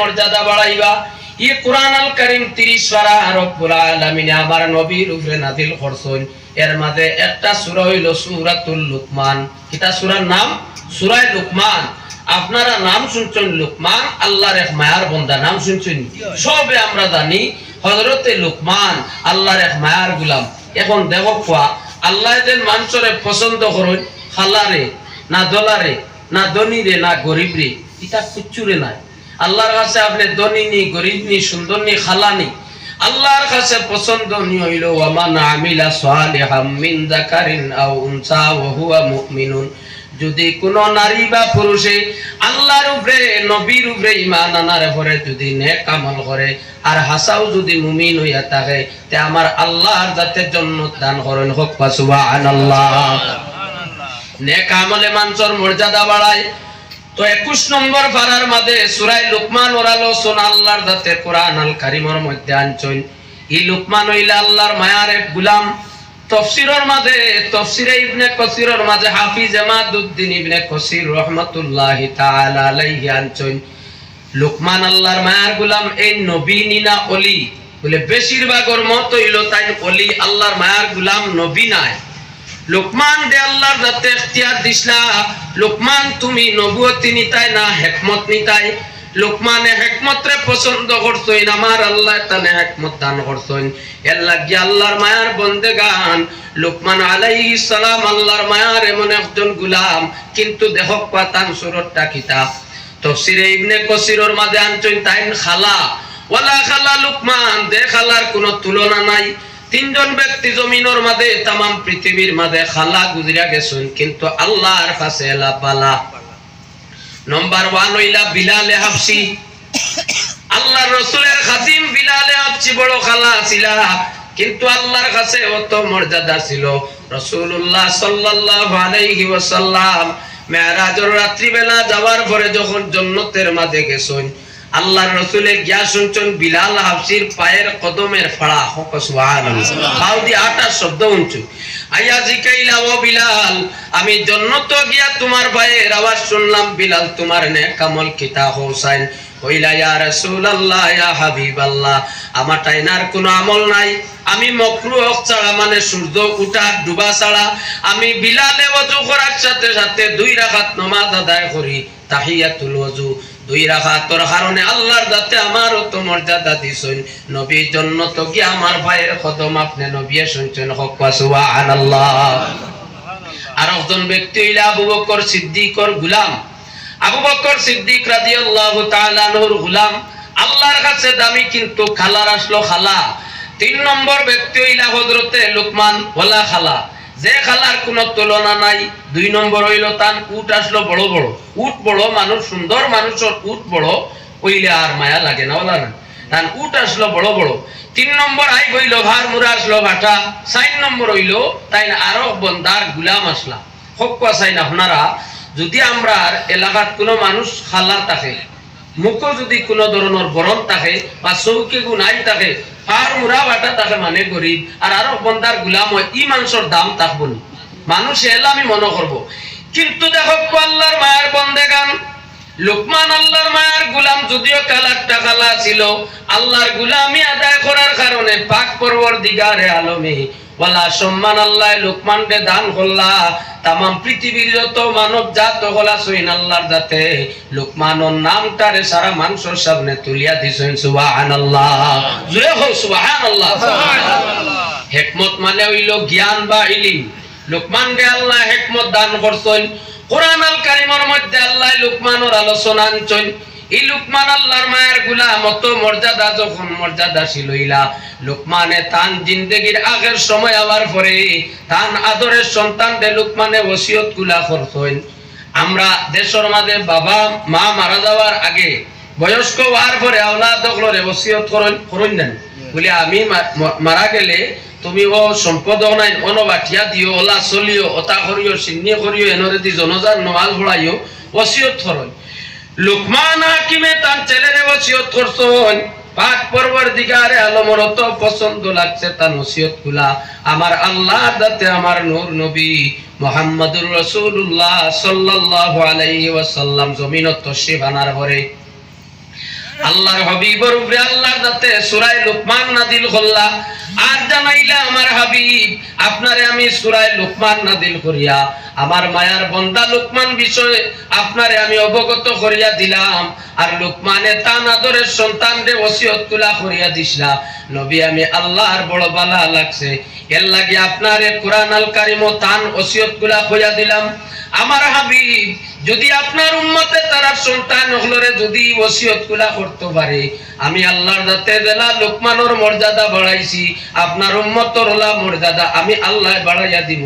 মর্যাদা বাড়াইবা। ই কোরআন আল করিম 30 পারা, রব্বুল আলামিন আমার নবীর উপরে নাযিল করছেন। এর মাঝে একটা সূরা হইল সূরাতুল লুকমান। কিতা সূরার নাম? সূরা লুকমান। আপনারা নাম শুনছেন লুকমান, আল্লাহর এক মায়ার বন্দা নাম শুনছেন? সবে আমরা জানি, হযরতে লুকমান, আল্লাহর এক মায়ার গোলাম। এখন দেখো কোয়া আল্লাহ যেন মানুষরে পছন্দ করেন খালারে, না দলারে, না ধনীরে, না গরিবরে, এটা কুচ্চুরে নাই। আল্লাহর কাছে আপনি ধনী নি গরিব নি সুন্দর নি খালা নি আল্লাহর কাছে পছন্দনীয় হইল ওয়ামান আমিলা সালিহাম মিন যাকারিন আও উনসা ওয়া হুয়া মুমিনুন। যদি কোন নারী বা পুরুষে আল্লাহর উপরে নবীর উপরে ঈমান আনার পরে যদি নেক আমল করে আর হাসাও যদি মুমিন হইয়া থাকে তে আমার আল্লাহর যাতে জান্নাত দান করেন হোক সুবহানাল্লাহ। নেক আমলে মানুষের মর্যাদা বাড়ায় তো একুশ নম্বর পারার মাঝে সুরাই লুকমান ওরালো সোন আল্লাহর দাতে কোরআন আল কারিমর মধ্যে আনছইন ই লুকমান হইলে আল্লাহর মায়ার এক গুলাম। তফসিরের মাঝে, তফসিরে ইবনে কসিরের মাঝে হাফিজ এমাদুদ্দিন ইবনে কসির রহমাতুল্লাহ তাআলা আলাইহি আনছইন লুকমান আল্লাহর মায়ার গুলাম এই নবী নিনা অলি। বলে বেশিরভাগের মত হইল তাই অলি আল্লাহর মায়ার গুলাম নবী নাই। লোকমান দে আল্লাহর যাতে এখতিয়ার দিসলা লোকমান, তুমি নবুয়তি নিতাই না, হেকমত নিতাই। লোকমানে হেকমতরে পছন্দ করছইন আমার আল্লাহ তানে হেকমত দান করছইন এর লাগি আল্লাহর মায়ার বন্দেগান। লোকমান আলাইহিস সালাম আল্লাহর মায়ার এমন একজন গুলাম, কিন্তু দেহক পাতান সুরতটা কিতা। তফসিরে ইবনে কসিরর মাঝে আনছইন তাইন খালা। ওয়ালা খালা লোকমান, দে খালার কোনো তুলনা নাই। তিনজন ব্যক্তি জমিনের মাঝে তাম পৃথিবীর মাঝে খালা গুজরা গেছেন, কিন্তু আল্লাহর কাছে নম্বর ওয়ান হইলা বিলালে হাফসি। আল্লাহ রসুলের খাদিম বিলালে হাফসি বড় খালা ছিলা, কিন্তু আল্লাহর কাছে অত মর্যাদা ছিল। রসুল্লাহ সাল্লাল্লাহু আলাইহি ওয়াসাল্লাম রাত্রিবেলা যাওয়ার পরে যখন জন্নতের মাঝে গেছেন আল্লাহর রসুলে গিয়া শুনছেন বিলাল হাফসির পায়ের কদমের ফাড়া। হক আটার শব্দ শুনছেন। আইয়া জিকাইলা ও বিলাল আমি জন্নত গিয়া তোমার পায়ের আওয়াজ শুনলাম। বিলাল তোমার আমল কিতা হোসাইন? কইলা ইয়া রাসূলুল্লাহ ইয়া হাবিবাল্লাহ আমার টাইনার কোনো আমল নাই। আমি মকরুহ ছাড়া মানে সূর্য উঠা ডুবা ছাড়া আমি বিলালে ওযু করার সাথে সাথে দুই রাকাত নামাজ আদায় করি তাহিয়াতুল ওযু। দুই রাকাতর কারণে আল্লাহর দাতে আমার তো মর্যাদা দিছেন। নবী জন্য তো কি আমার ভাইয়ের কদম আপনি নবী শুনছেন? হক সুবহানাল্লাহ। আর একজন ব্যক্তি হইলা আবু বকর সিদ্দিকর গুলাম। আবু বকর সিদ্দিক রাদিয়াল্লাহু তাআলা আনহুর গুলাম আল্লাহর কাছে দামি কিন্তু খালার আসলো খালা। তিন নম্বর ব্যক্তি হইলা হযরতে লুকমান ওয়ালা খালা। যে খালার কোনো তুলনা নাই, দুই নম্বর হইল তান উট আসলো বড় বড়। উট বড় মানুষ, সুন্দর মানুষের উট বড়, কইলে আর মায়া লাগে না, ওলা না। তান উট আসলো বড় বড়। তিন নম্বর আই হইল ভার মুরা আসলো ভাটা। চার নম্বর হইল তাই আরও বন্দার গুলাম আসলা। হকুয়া চাই না আপনারা যদি আমরা এলাকাত কোনো মানুষ খালা থাকে মুখও যদি কোনো ধরনের বরণ থাকে বা চৌকি গুনাই থাকে আর মুরা বাটা থাকে মানে গরিব আর আরও বন্দার গুলাম ই মানুষের দাম থাকব নি মানুষ এলা আমি মনে করব কিন্তু দেখো আল্লাহর মায়ের বন্দে গান লোকমান আল্লাহর মায়ের গুলাম যদিও কালারটা কালা ছিল আল্লাহর গুলামি আদায় করার কারণে পাক পর্বর দিগারে আলমে। ওয়ালা সম্মান আল্লাহ, লোকমানকে দান করলা। তামাম পৃথিবীর যত মানব জাত হলা সইন আল্লাহর জাতে, লোকমানর নামটারে সারা মানুষের সামনে তুলিয়া দিছেন, সুবহানাল্লাহ। জুড়ে হোক সুবহানাল্লাহ। হেকমত মানে হইল জ্ঞান বা ইলিম। লোকমান রে আল্লাহ হেকমত দান করছেন। কোরআন আল কারিমের মধ্যে আল্লাহ লোকমানের আলোচনা আনছেন। এই লোকমান আল্লাহর মায়ের গুলাম অত মর্যাদা যখন মর্যাদা ছিল ইলা। লোকমানে তান জিন্দগির আগের সময় আবার পরে তান আদরের সন্তান দে লোকমানে ওসিয়তগুলা করছেন আমরা দেশের মাঝে বাবা মা মারা যাওয়ার আগে বয়স্ক হওয়ার পরে আওলাদ দখলরে ওসিয়ত করেন করেন নেন। বলে আমি মারা গেলে তুমি ও সম্পদ নাই অনবাঠিয়া দিও ওলা চলিও অতা করিও চিহ্নি করিও এনরে দি জনজার নমাল ভরাইও ওসিয়ত করন। লুকমান হাকিমে তার ছেলেরে ওসিয়ত করছন পাক পর্বর দিগারে আলমর অত পছন্দ লাগছে তার নসিহতগুলা আমার আল্লাহ দাতে আমার নূর নবী মোহাম্মদুর রসুল্লাহ সাল্লাল্লাহু আলাইহি ওয়াসাল্লাম জমিনত তশরিফ আনার পরে আল্লাহর হাবিবর উপরে আল্লাহর যাতে সূরায়ে লুকমান নাজিল করলা। আর জানাইলা আমার হাবিব, আপনারে আমি সূরায়ে লুকমান নাজিল করিয়া, আমার মায়ার বন্দা লুকমান বিষয়ে আপনারে আমি অবগত করিয়া দিলাম। আর লুকমানে তান আদরের সন্তানরে ওসিয়ত তুলা করিয়া দিছিলা। নবী, আমি আল্লাহর বড় বালা লাগছে। এর লাগি আপনারে কোরআন আল কারিম ও তান ওসিয়তগুলা কইয়া দিলাম। আমার হাবিব, যদি আপনার উম্মতে তারা সন্তান হলরে যদি ওসিয়তগুলা করতে পারে, আমি আল্লাহর দাতে বেলা লোকমানোর মর্যাদা বাড়াইছি, আপনার উম্মতর মর্যাদা আমি আল্লাহ বাড়াইয়া দিব।